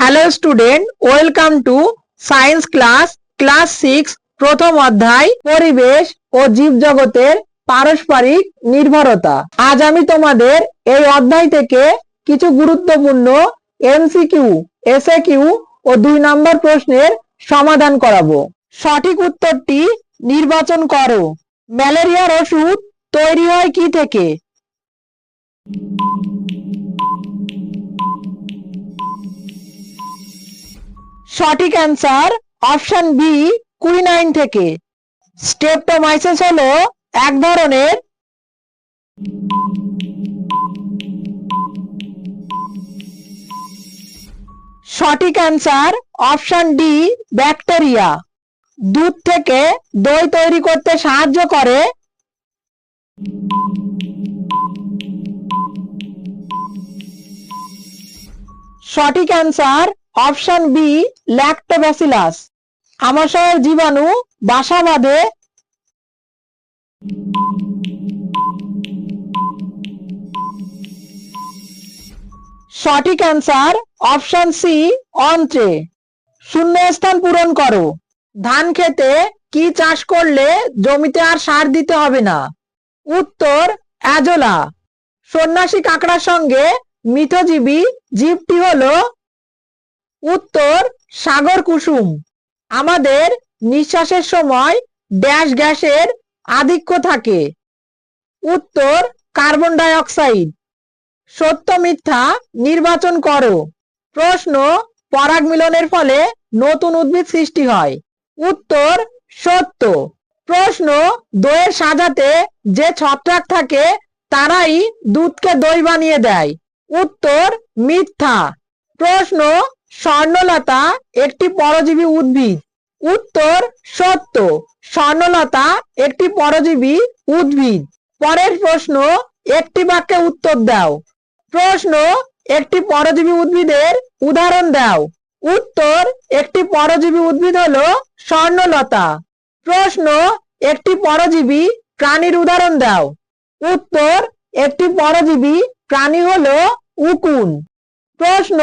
Hello student welcome to science class class six প্রথম অধ্যায়, পরিবেশ ও জীবজগতের পারস্পরিক নির্ভরতা। আজ আমি তোমাদের এই অধ্যায় থেকে কিছু গুরুত্বপূর্ণ এমসিকিউ এসএ কিউ ও দুই নম্বর প্রশ্নের সমাধান করাবো। সঠিক উত্তরটি নির্বাচন করো। ম্যালেরিয়ার ওষুধ তৈরি হয় কি থেকে? সঠিক অ্যান্সার অপশন বি কুইনাইন থেকে। স্টেপটোমাইসিস হলো এক ধরনের সঠিক অ্যান্সার অপশন ডি ব্যাকটেরিয়া দুধ থেকে দই তৈরি করতে সাহায্য করে। সঠিক অ্যান্সার অপশন বি ল্যাক্টোব্যাসিলাস আমাশয়ের জীবাণু বাসা বাঁধে। সঠিক অ্যান্সার অপশন সি অন্ত্রে। শূন্য স্থান পূরণ করো। ধান খেতে কি চাষ করলে জমিতে আর সার দিতে হবে না? উত্তর, অ্যাজোলা। সন্ন্যাসী কাঁকড়ার সঙ্গে মিথজীবী জীবটি হলো উত্তর সাগর কুসুম। আমাদের নিঃশ্বাসের সময় ড্যাশ গ্যাসের আধিক্য থাকে। উত্তর কার্বন ডাই অক্সাইড সত্য মিথ্যা নির্বাচন করো। প্রশ্ন, পরাগ মিলনের ফলে নতুন উদ্ভিদ সৃষ্টি হয়। উত্তর, সত্য। প্রশ্ন, দইয়ের সাজাতে যে ছত্রাক থাকে, তারাই দুধকে দই বানিয়ে দেয়। উত্তর, মিথ্যা। প্রশ্ন স্বর্ণলতা একটি পরজীবী উদ্ভিদ। উত্তর, সত্য। স্বর্ণলতা একটি পরজীবী উদ্ভিদ। পরের প্রশ্ন, একটি বাক্যে উত্তর দাও। প্রশ্ন, একটি পরজীবী উদ্ভিদের উদাহরণ দাও। উত্তর, একটি পরজীবী উদ্ভিদ হলো স্বর্ণলতা। প্রশ্ন, একটি পরজীবী প্রাণীর উদাহরণ দাও। উত্তর, একটি পরজীবী প্রাণী হলো উকুন। প্রশ্ন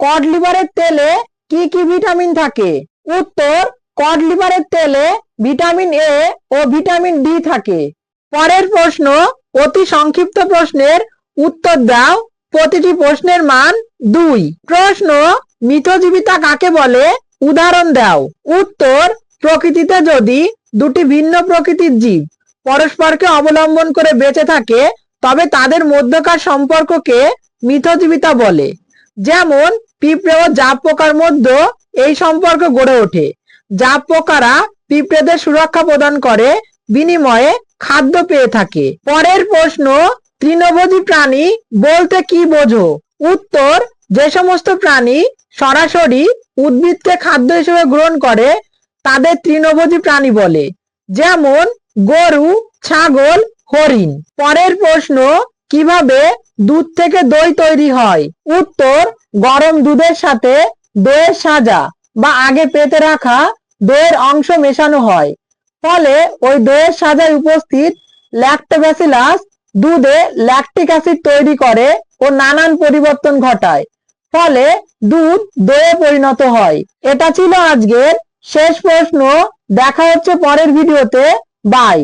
কড লিভারের তেলে কি কি ভিটামিন থাকে? উত্তর কড লিভারের তেলে ভিটামিন এ ও ভিটামিন ডি থাকে। পরের প্রশ্ন, অতি সংক্ষিপ্ত প্রশ্নের উত্তর দাও। প্রতিটি প্রশ্নের মান দুই। প্রশ্ন, মিথজীবিতা কাকে বলে? উদাহরণ দাও। উত্তর, প্রকৃতিতে যদি দুটি ভিন্ন প্রকৃতির জীব পরস্পরকে অবলম্বন করে বেঁচে থাকে, তবে তাদের মধ্যকার সম্পর্ককে মিথজীবিতা বলে। যেমন পিঁপড়ে ও জাপ পোকার মধ্যে এই সম্পর্ক গড়ে ওঠে। জাপ পোকারা পিঁপড়েদের সুরক্ষা প্রদান করে, বিনিময়ে খাদ্য পেয়ে থাকে। পরের প্রশ্ন, তৃণভোজী প্রাণী বলতে কি বোঝো? উত্তর, যে সমস্ত প্রাণী সরাসরি উদ্ভিদকে খাদ্য হিসেবে গ্রহণ করে, তাদের তৃণভোজী প্রাণী বলে। যেমন গরু, ছাগল, হরিণ। পরের প্রশ্ন কীভাবে দুধ থেকে দই তৈরি হয়? উত্তর, গরম দুধের সাথে দইয়ের সাজা বা আগে পেতে রাখা দইয়ের অংশ মেশানো হয়। ফলে ওই দইয়ের সাজায় উপস্থিত ল্যাক্টোব্যাসিলাস দুধে ল্যাকটিক অ্যাসিড তৈরি করে ও নানান পরিবর্তন ঘটায়। ফলে দুধ দইয়ে পরিণত হয়। এটা ছিল আজকের শেষ প্রশ্ন। দেখা হচ্ছে পরের ভিডিওতে। বাই